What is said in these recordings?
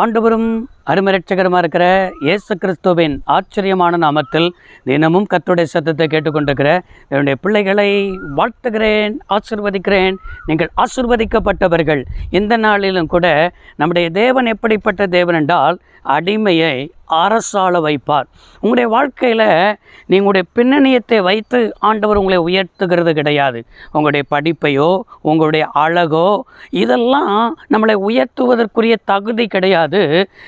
ஆண்டவரும் அருமரட்சகரமாக இருக்கிற இயேசு கிறிஸ்துவின் ஆச்சரியமான நாமத்தில் தினமும் கத்துடைய சத்தத்தை கேட்டுக்கொண்டிருக்கிற என்னுடைய பிள்ளைகளை வாழ்த்துகிறேன் ஆசிர்வதிக்கிறேன். நீங்கள் ஆசிர்வதிக்கப்பட்டவர்கள். இந்த நாளிலும் கூட நம்முடைய தேவன் எப்படிப்பட்ட தேவன் என்றால் அடிமையை அரசாள வைப்பார். உங்களுடைய வாழ்க்கையில் நீங்களுடைய பின்னணியத்தை வைத்து ஆண்டவர் உங்களை உயர்த்துகிறது கிடையாது. உங்களுடைய படிப்பையோ உங்களுடைய அழகோ இதெல்லாம் நம்மளை உயர்த்துவதற்குரிய தகுதி கிடையாது.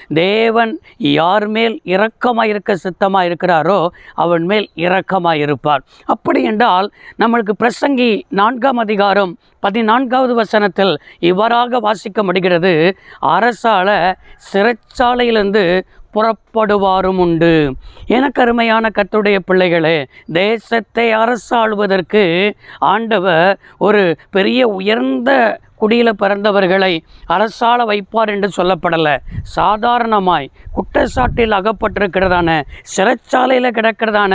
தேவன் யார் மேல் இரக்கமாக இருக்க சித்தமாக இருக்கிறாரோ அவன் மேல் இரக்கமாக இருப்பார். அப்படி என்றால் நம்மளுக்கு பிரசங்கி நான்காம் அதிகாரம் பதினான்காவது வசனத்தில் இவ்வாறாக வாசிக்க முடிகிறது அரசால சிறைச்சாலையிலிருந்து புறப்படுவாரும் உண்டு எனக்கு அருமையான கத்துடைய பிள்ளைகளே தேசத்தை அரசாளுவதற்கு ஆண்டவர் ஒரு பெரிய உயர்ந்த குடியில் பிறந்தவர்களை அரசால வைப்பார் என்று சொல்லப்படலை. சாதாரணமாய் குற்றச்சாட்டில் அகப்பட்டிருக்கிறதான சிறைச்சாலையில் கிடக்கிறதான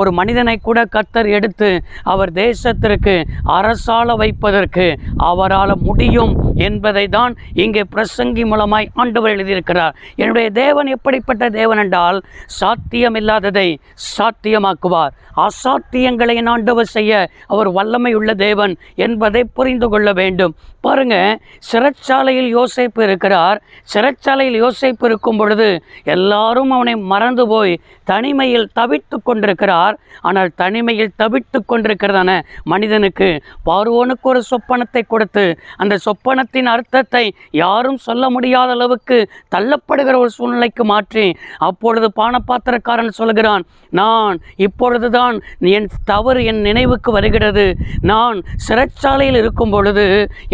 ஒரு மனிதனை கூட கத்தர் எடுத்து அவர் தேசத்திற்கு அரசால வைப்பதற்கு அவரால் முடியும் என்பதை தான் இங்கே பிரசங்கி மூலமாய் ஆண்டவர் எழுதியிருக்கிறார். என்னுடைய தேவன் எப்படிப்பட்ட தேவன் என்றால் சாத்தியமில்லாததை சாத்தியமாக்குவார். அசாத்தியங்களை ஆண்டவர் செய்ய அவர் வல்லமை உள்ள தேவன் என்பதை புரிந்து கொள்ள வேண்டும். பாருங்க சிறைச்சாலையில் யோசிப்பு இருக்கிறார். சிறைச்சாலையில் யோசிப்பு இருக்கும் பொழுது எல்லாரும் அவனை மறந்து போய் தனிமையில் தவித்து கொண்டிருக்கிறார். ஆனால் தனிமையில் தவித்து கொண்டிருக்கிறதான மனிதனுக்கு பார்வோனுக்கு ஒரு சொப்பனத்தை கொடுத்து அந்த சொப்பனத்தின் அர்த்தத்தை யாரும் சொல்ல முடியாத அளவுக்கு தள்ளப்படுகிற ஒரு சூழ்நிலைக்கு மாற்றி அப்பொழுது பானபாத்திரக்காரன் சொல்கிறான் நான் இப்பொழுதுதான் என் தவறு என் நினைவுக்கு வருகிறது. நான் சிறைச்சாலையில் இருக்கும் பொழுது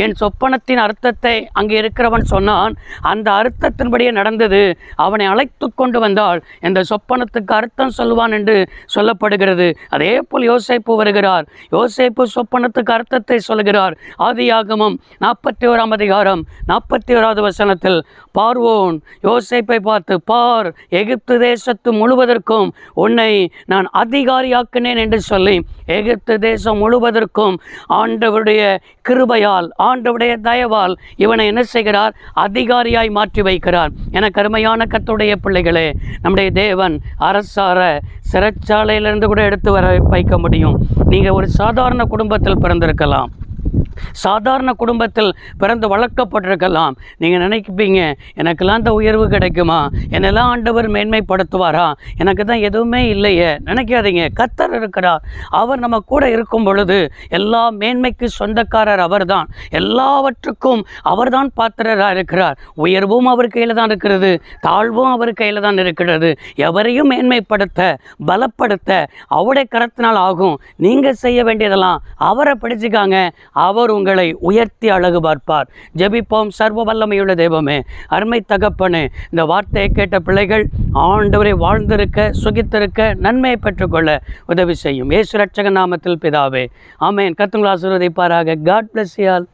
என் சொப்பனத்தின் அர்த்தத்தை அங்கே இருக்கிறவன் சொன்னான். அந்த அர்த்தத்தின்படியே நடந்தது. அவனை அழைத்து கொண்டு வந்தால் இந்த சொப்பனத்துக்கு அர்த்தம் சொல்லுவான் என்று சொல்லப்படுகிறது. அதே போல் யோசைப்பு வருகிறார். யோசைப்பு சொப்பனத்துக்கு அர்த்தத்தை சொல்கிறார் ஆதியாகமம் நாற்பத்தி ஓராம் அதிகாரம் நாற்பத்தி ஓராவது வசனத்தில் பார்வோன் யோசைப்பை பார்த்து பார் எகிப்து தேசத்து முழுவதற்கும் உன்னை நான் அதிகாரியாக்கினேன் என்று சொல்லி எகிப்து தேசம் முழுவதற்கும் ஆண்டவருடைய கிருபையால் ஆண்டவுடைய தயவால் இவனை என்ன செய்கிறார்? அதிகாரியாய் மாற்றி வைக்கிறார். என கருமையான கத்துடைய பிள்ளைகளே நம்முடைய தேவன் அரசார சிறைச்சாலையிலிருந்து கூட எடுத்து வர வைக்க முடியும். நீங்கள் ஒரு சாதாரண குடும்பத்தில் பிறந்திருக்கலாம். சாதாரண குடும்பத்தில் பிறந்து வளர்க்கப்பட்டிருக்கலாம். நீங்கள் நினைப்பீங்க எனக்கெல்லாம் இந்த உயர்வு கிடைக்குமா? என்னெல்லாம் ஆண்டவர் மேன்மைப்படுத்துவாரா? எனக்கு தான் எதுவுமே இல்லையே. நினைக்காதீங்க கத்தர் இருக்கிறார். அவர் நம்ம கூட இருக்கும் பொழுது எல்லா மேன்மைக்கு சொந்தக்காரர் அவர்தான். எல்லாவற்றுக்கும் அவர்தான் பாத்திரராக இருக்கிறார். உயர்வும் அவர் கையில் தான் இருக்கிறது தாழ்வும் அவர் கையில் தான் இருக்கிறது. எவரையும் மேன்மைப்படுத்த பலப்படுத்த அவருடைய கரத்தினால் ஆகும். நீங்கள் செய்ய வேண்டியதெல்லாம் அவரை பிடிச்சிக்காங்க அவர் உங்களை உயர்த்தி அழகு பார்ப்பார். ஜெபிப்போம். சர்வ வல்லமையுள்ள தெய்வமே அருமை தகப்பனே இந்த வார்த்தையை கேட்ட பிள்ளைகள் ஆண்டவரை வாழ்ந்திருக்க சுகித்திருக்க நன்மையை பெற்றுக்கொள்ள உதவி செய்யும். ஏசு ரட்சக நாமத்தில் பிதாவே ஆமேன். கத்துங்களா ஆசீர்வதிப்பாராக. காட் பிளஸ் யால்